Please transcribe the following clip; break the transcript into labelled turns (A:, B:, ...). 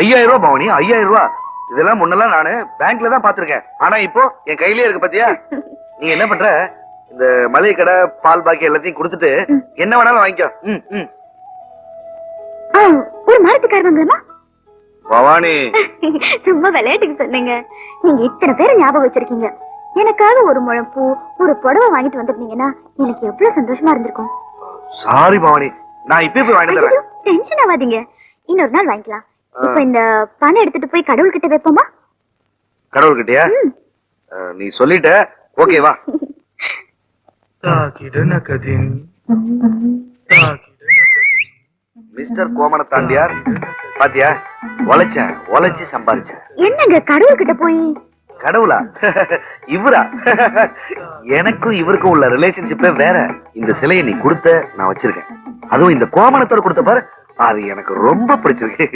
A: ஐயாயிரம் ரூபாய் பவனி ஐயாயிரம் ரூபாய். இதெல்லாம் முன்னெல்லாம் நானு பேங்க்ல தான் பாத்திருக்கேன் ஆனா இப்போ என் கையிலேயே இருக்கு பாத்தியா? நீ என்ன பண்ற? இந்த மளிகை கடை பால் பாக்கி எல்லாத்தையும் கொடுத்துட்டு என்ன வேணாலும் வாங்கிக்கோ. ம் ம்.
B: ஆ, ஒரு மாரத்துக்கார் வாங்கலாமா?
A: பவானி.
B: சும்மா விளையாட்டுக்கு சொன்னீங்க. நீங்க இத்தனை பேரை ஞாபகம் வச்சிருக்கீங்க. எனக்காக ஒரு முழம் பூ ஒரு புடவை வாங்கிட்டு வந்திருந்தீங்கன்னா எனக்கு எவ்வளவு சந்தோஷமா இருந்திருக்கும்.
A: சாரி பவானி. நான் இப்பயே போய் வாங்கிட்டு
B: டென்ஷன் ஆகாதீங்க. இன்னொரு நாள் வாங்கிக்கலாம். இப்ப இந்த பணம் எடுத்துட்டு போய் கடவுள் கிட்ட வைப்போமா?
A: கடவுள்கிட்டயா?
B: ம்.
A: அஹ், நீ சொல்லிட்ட. ஓகே வா.
C: தாக்கிடன கதின் தாக்கிடன கதின்
A: மிஸ்டர் கோமண தாண்டியார் பாத்தியா? உழைச்சேன் உழைச்சு சம்பாரிச்சேன்.
B: என்னங்க கடவுள் கிட்ட போய்?
A: கடவுளா? இவரா? எனக்கும் இவருக்கும் உள்ள ரிலேஷன்ஷிப்பே வேற. இந்த சிலையை நீ கொடுத்த நான் வச்சிருக்கேன். அதுவும் இந்த கோமணத்தோட கொடுத்த பாரு. அது எனக்கு ரொம்ப பிடிச்சிருக்கு.